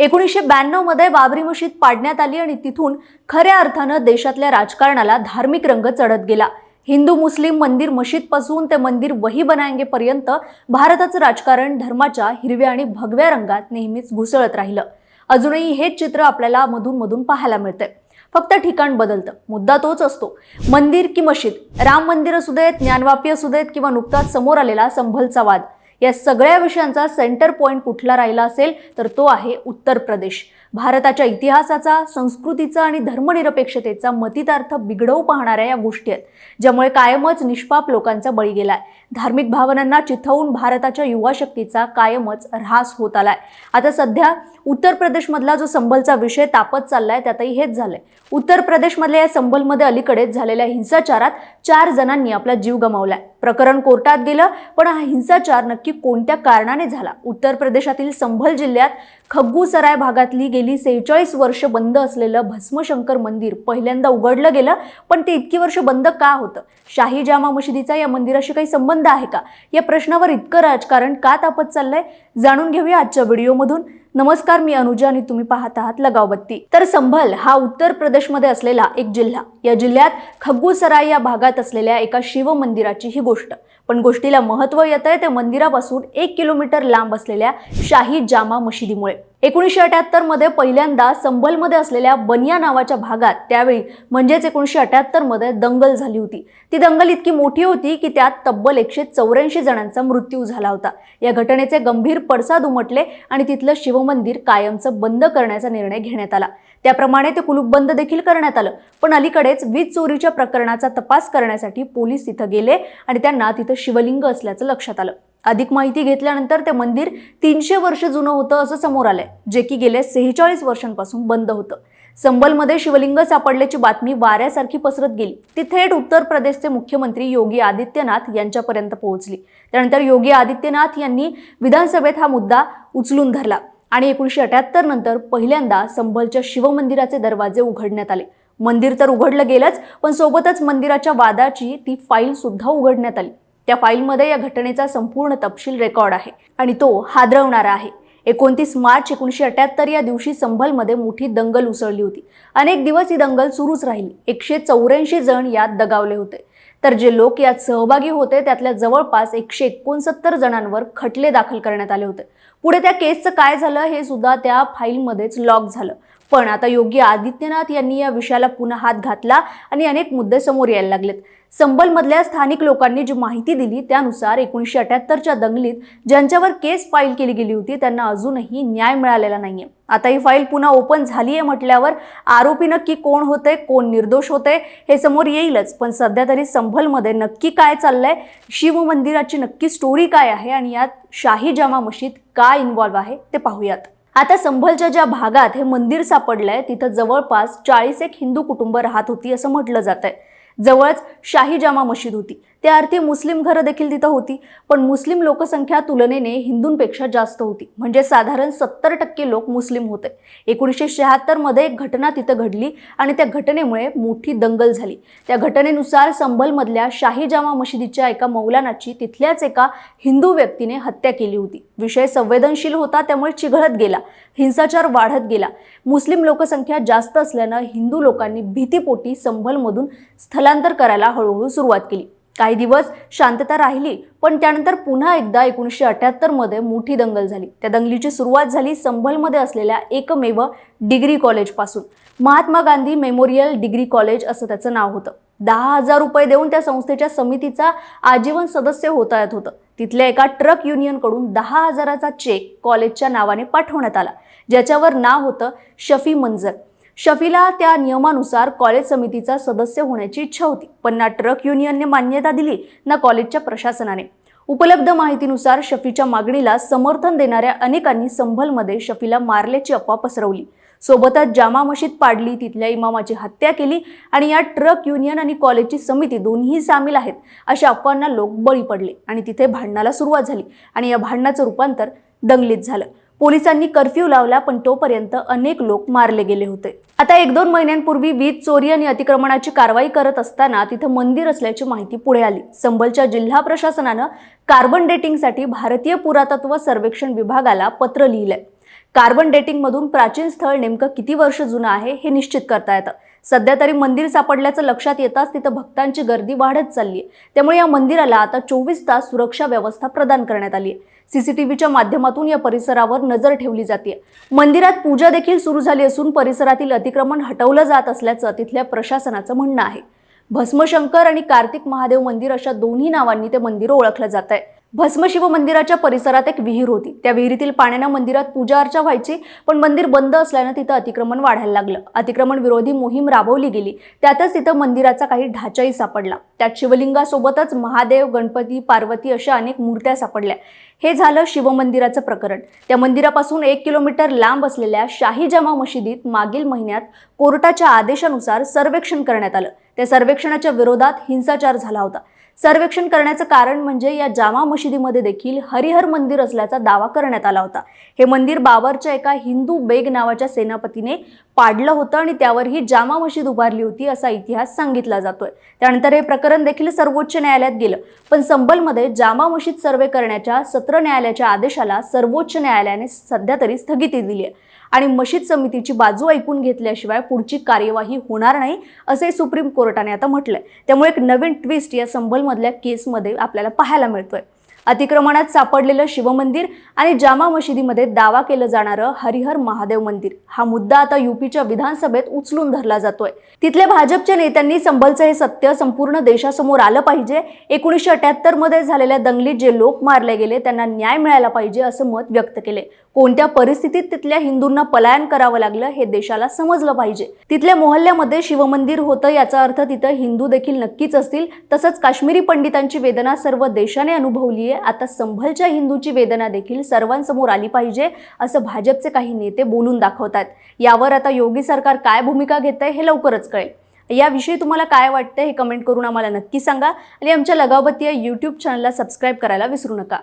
एकोणीसशे ब्याण्णवमध्ये बाबरी मशीद पाडण्यात आली आणि तिथून खऱ्या अर्थानं देशातल्या राजकारणाला धार्मिक रंग चढत गेला. हिंदू मुस्लिम मंदिर मशीदपासून ते मंदिर वही बनायंगेपर्यंत भारताचं राजकारण धर्माच्या हिरव्या आणि भगव्या रंगात नेहमीच घुसळत राहिलं. अजूनही हेच चित्र आपल्याला मधून मधून पाहायला मिळतंय. फक्त ठिकाण बदलतं. मुद्दा तोच असतो. मंदिर की मशीद? राम मंदिर असू देत ज्ञानवापी असू देत किंवा नुकताच समोर आलेला संभलचा वाद. या सगळ्या विषयांचा सेंटर पॉईंट कुठला राहिला असेल तर तो आहे उत्तर प्रदेश. भारताच्या इतिहासाचा संस्कृतीचा आणि धर्मनिरपेक्षतेचा मतितार्थ बिघडवू पाहणाऱ्या या गोष्टी आहेत ज्यामुळे कायमच निष्पाप लोकांचा बळी गेलाय. धार्मिक भावनांना चिथवून भारताच्या युवा शक्तीचा कायमच ऱ्हास होत आलाय. आता सध्या उत्तर प्रदेशमधला जो संबलचा विषय तापत चाललाय त्यातही हेच झालंय. उत्तर प्रदेशमधल्या या संबलमध्ये अलीकडेच झालेल्या हिंसाचारात चार जणांनी आपला जीव गमावलाय. प्रकरण कोर्टात गेलं पण हा हिंसाचार नक्की कोणत्या कारणाने झाला? उत्तर प्रदेशातील संभल जिल्ह्यात खग्गूसराय भागातली गेली सेहेचाळीस वर्ष बंद असलेलं भस्मशंकर मंदिर पहिल्यांदा उघडलं गेलं पण ते इतकी वर्ष बंद का होतं? शाही जामा मशिदीचा या मंदिराशी काही संबंध आहे का? या प्रश्नावर इतकं राजकारण का तापत चाललंय? जाणून घेऊया आजच्या व्हिडिओमधून. नमस्कार मी अनुजा आणि तुम्ही पाहत आहात लगावबत्ती. तर संभल हा उत्तर प्रदेशमध्ये असलेला एक जिल्हा. या जिल्ह्यात खग्गूसराय या भागात असलेल्या एका शिव मंदिराची ही गोष्ट. पण गोष्टीला महत्त्व येत आहे त्या मंदिरापासून एक किलोमीटर लांब असलेल्या शाही जामा मशिदीमुळे. एकोणीसशे अठ्याहत्तरमध्ये पहिल्यांदा संभलमध्ये असलेल्या बनिया नावाच्या भागात त्यावेळी म्हणजेच एकोणीसशे अठ्याहत्तरमध्ये दंगल झाली होती. ती दंगल इतकी मोठी होती की त्यात तब्बल एकशे चौऱ्याऐंशी जणांचा मृत्यू झाला होता. या घटनेचे गंभीर पडसाद उमटले आणि तिथलं शिव शिवमंदिर कायमचं बंद करण्याचा निर्णय घेण्यात आला. त्याप्रमाणे ते कुलूप बंद देखील करण्यात आलं. पण अलीकडेच वीज चोरीच्या प्रकरणाचा तपास करण्यासाठी पोलीस तिथं गेले आणि त्यांना तिथं शिवलिंग असल्याचं लक्षात आलं. अधिक माहिती घेतल्यानंतर ते मंदिर तीनशे वर्ष जुनं होतं असं समोर आलंय जे की गेल्या सेहेचाळीस वर्षांपासून बंद होतं. संबलमध्ये शिवलिंग सापडल्याची बातमी वाऱ्यासारखी पसरत गेली. ती थेट उत्तर प्रदेशचे मुख्यमंत्री योगी आदित्यनाथ यांच्यापर्यंत पोहोचली. त्यानंतर योगी आदित्यनाथ यांनी विधानसभेत हा मुद्दा उचलून धरला. आणि एकोणीसशे अठ्याहत्तर नंतर पहिल्यांदा संभलच्या शिवमंदिराचे दरवाजे उघडण्यात आले. मंदिर तर उघडलं गेलंच पण सोबतच मंदिराच्या वादाची ती फाईल सुद्धा उघडण्यात आली. त्या फाईलमध्ये या घटनेचा संपूर्ण तपशील रेकॉर्ड आहे आणि तो हादरवणारा आहे. एकोणतीस मार्च एकोणीसशे अठ्याहत्तर या दिवशी संभलमध्ये मोठी दंगल उसळली होती. अनेक दिवस ही दंगल सुरूच राहिली. एकशे चौऱ्याऐंशी जण यात दगावले होते. तर जे लोक यात सहभागी होते त्यातल्या जवळपास एकशे एकोणसत्तर जणांवर खटले दाखल करण्यात आले होते. पुढे त्या केसचं काय झालं हे सुद्धा त्या फाईलमध्येच लॉक झालं. पण आता योगी आदित्यनाथ यांनी या विषयाला पुन्हा हात घातला आणि अनेक मुद्दे समोर यायला लागलेत. संबलमधल्या स्थानिक लोकांनी जी माहिती दिली त्यानुसार एकोणीसशे अठ्याहत्तरच्या दंगलीत ज्यांच्यावर केस फाईल केली गेली होती त्यांना अजूनही न्याय मिळालेला नाहीये. आता ही फाईल पुन्हा ओपन झाली आहे म्हटल्यावर आरोपी नक्की कोण होते कोण निर्दोष होते हे समोर येईलच. पण सध्या तरी संभलमध्ये नक्की काय चाललंय शिव मंदिराची नक्की स्टोरी काय आहे आणि यात शाही जामा मशीद काय इन्व्हॉल्व्ह आहे ते पाहूयात. आता संभलच्या ज्या भागात हे मंदिर सापडलंय तिथं जवळपास चाळीस एक हिंदू कुटुंब राहत होती असं म्हटलं जात आहे जवळच शाही जामा मशीद होती. त्या अर्थी मुस्लिम घरं देखील तिथं होती. पण मुस्लिम लोकसंख्या तुलनेने हिंदूंपेक्षा जास्त होती. म्हणजे साधारण सत्तर टक्के लोक मुस्लिम होते. एकोणीसशे शहात्तरमध्ये एक घटना तिथं घडली आणि त्या घटनेमुळे मोठी दंगल झाली. त्या घटनेनुसार संभलमधल्या शाही जामा मशिदीच्या एका मौलानाची तिथल्याच एका हिंदू व्यक्तीने हत्या केली होती. विषय संवेदनशील होता त्यामुळे चिघळत गेला. हिंसाचार वाढत गेला. मुस्लिम लोकसंख्या जास्त असल्यानं हिंदू लोकांनी भीतीपोटी संभलमधून स्थलांतर करायला हळूहळू सुरुवात केली. काही दिवस शांतता राहिली पण त्यानंतर पुन्हा एकदा एकोणीसशे अठ्याहत्तरमध्ये मोठी दंगल झाली. त्या दंगलीची सुरुवात झाली संभलमध्ये असलेल्या एकमेव degree कॉलेजपासून Mahatma Gandhi memorial degree college असं त्याचं नाव होतं. दहा हजार रुपये देऊन त्या संस्थेच्या समितीचा आजीवन सदस्य होता येत होतं. तिथल्या एका ट्रक युनियनकडून दहा हजाराचा चेक कॉलेजच्या नावाने पाठवण्यात आला ज्याच्यावर नाव होतं शफी मंजर. शफीला त्या नियमानुसार कॉलेज समितीचा सदस्य होण्याची इच्छा होती पण ना ट्रक युनियनने मान्यता दिली ना कॉलेजच्या प्रशासनाने. उपलब्ध माहितीनुसार शफीच्या मागणीला समर्थन देणाऱ्या अनेकांनी संभलमध्ये शफीला मारल्याची अफवा पसरवली. सोबतच जामा मशीद पाडली तिथल्या इमामाची हत्या केली आणि या ट्रक युनियन आणि कॉलेजची समिती दोन्ही सामील आहेत अशा अफवांना लोक बळी पडले आणि तिथे भांडणाला सुरुवात झाली आणि या भांडणाचं रूपांतर दंगलीत झालं. पोलिसांनी कर्फ्यू लावला पण तोपर्यंत अनेक लोक मारले गेले होते. आता एक दोन महिन्यांपूर्वी वीज चोरी आणि अतिक्रमणाची कारवाई करत असताना तिथं मंदिर असल्याची माहिती पुढे आली. संबलच्या जिल्हा प्रशासनानं कार्बन डेटिंगसाठी भारतीय पुरातत्व सर्वेक्षण विभागाला पत्र लिहिलंय. कार्बन डेटिंगमधून प्राचीन स्थळ नेमकं किती वर्ष जुनं आहे हे निश्चित करता येतं. सध्या तरी मंदिर सापडल्याचं लक्षात येताच तिथं भक्तांची गर्दी वाढत चालली आहे त्यामुळे या मंदिराला आता चोवीस तास सुरक्षा व्यवस्था प्रदान करण्यात आली आहे सीसीटीव्हीच्या माध्यमातून या परिसरावर नजर ठेवली जाते. मंदिरात पूजा देखील सुरू झाली असून परिसरातील अतिक्रमण हटवलं जात असल्याचं तिथल्या प्रशासनाचं म्हणणं आहे. भस्मशंकर आणि कार्तिक महादेव मंदिर अशा दोन्ही नावांनी ते मंदिर ओळखलं जात आहे भस्मशिव मंदिराच्या परिसरात एक विहीर होती. त्या विहिरीतील पाण्यानं मंदिरात पूजा अर्चा व्हायची पण मंदिर बंद असल्यानं तिथं अतिक्रमण वाढायला लागलं. अतिक्रमण विरोधी मोहीम राबवली गेली. त्यातच तिथं मंदिराचा काही ढाचाही सापडला. त्यात शिवलिंगासोबतच महादेव गणपती पार्वती अशा अनेक मूर्त्या सापडल्या. हे झालं शिवमंदिराचं प्रकरण. त्या मंदिरापासून एक किलोमीटर लांब असलेल्या शाही जमा मशिदीत मागील महिन्यात कोर्टाच्या आदेशानुसार सर्वेक्षण करण्यात आलं. त्या सर्वेक्षणाच्या विरोधात हिंसाचार झाला होता. सर्वेक्षण करण्याचं कारण म्हणजे या जामा मशिदीमध्ये देखील हरिहर मंदिर असल्याचा दावा करण्यात आला होता. हे मंदिर बाबरच्या एका हिंदू बेग नावाच्या सेनापतीने पाडलं होतं आणि त्यावर ही जामा मशीद उभारली होती असा इतिहास सांगितला जातोय. त्यानंतर हे प्रकरण देखील सर्वोच्च न्यायालयात गेलं. पण संबलमध्ये जामा मशीद सर्वे करण्याच्या सत्र न्यायालयाच्या आदेशाला सर्वोच्च न्यायालयाने सध्या तरी स्थगिती दिली आहे. आणि मशीद समितीची बाजू ऐकून घेतल्याशिवाय पुढची कार्यवाही होणार नाही असे सुप्रीम कोर्टाने आता म्हटलंय. त्यामुळे एक नवीन ट्विस्ट या संभलमधल्या केसमध्ये आपल्याला पाहायला मिळतोय. अतिक्रमणात सापडलेलं शिवमंदिर आणि जामा मशिदीमध्ये दावा केलं जाणारं हरिहर महादेव मंदिर. हा मुद्दा आता युपीच्या विधानसभेत उचलून धरला जातोय. तिथल्या भाजपच्या नेत्यांनी संभलचं हे सत्य संपूर्ण देशासमोर आलं पाहिजे. एकोणीसशे अठ्याहत्तरमध्ये झालेल्या दंगलीत जे लोक मारले गेले त्यांना न्याय मिळायला पाहिजे असं मत व्यक्त केले कोणत्या परिस्थितीत तिथल्या हिंदूंना पलायन करावं लागलं हे देशाला समजलं पाहिजे. तिथल्या मोहल्ल्यामध्ये शिवमंदिर होतं याचा अर्थ तिथं हिंदू देखील नक्कीच असतील. तसंच काश्मीरी पंडितांची वेदना सर्व देशाने अनुभवली आहे. आता संभलच्या हिंदूची वेदना देखील सर्वांसमोर आली पाहिजे असं भाजपचे काही नेते बोलून दाखवतात. यावर आता योगी सरकार काय भूमिका घेत आहे हे लवकरच कळेल. याविषयी तुम्हाला काय वाटतं हे कमेंट करून आम्हाला नक्की सांगा आणि आमच्या लगावती या यूट्यूब चॅनलला सबस्क्राईब करायला विसरू नका.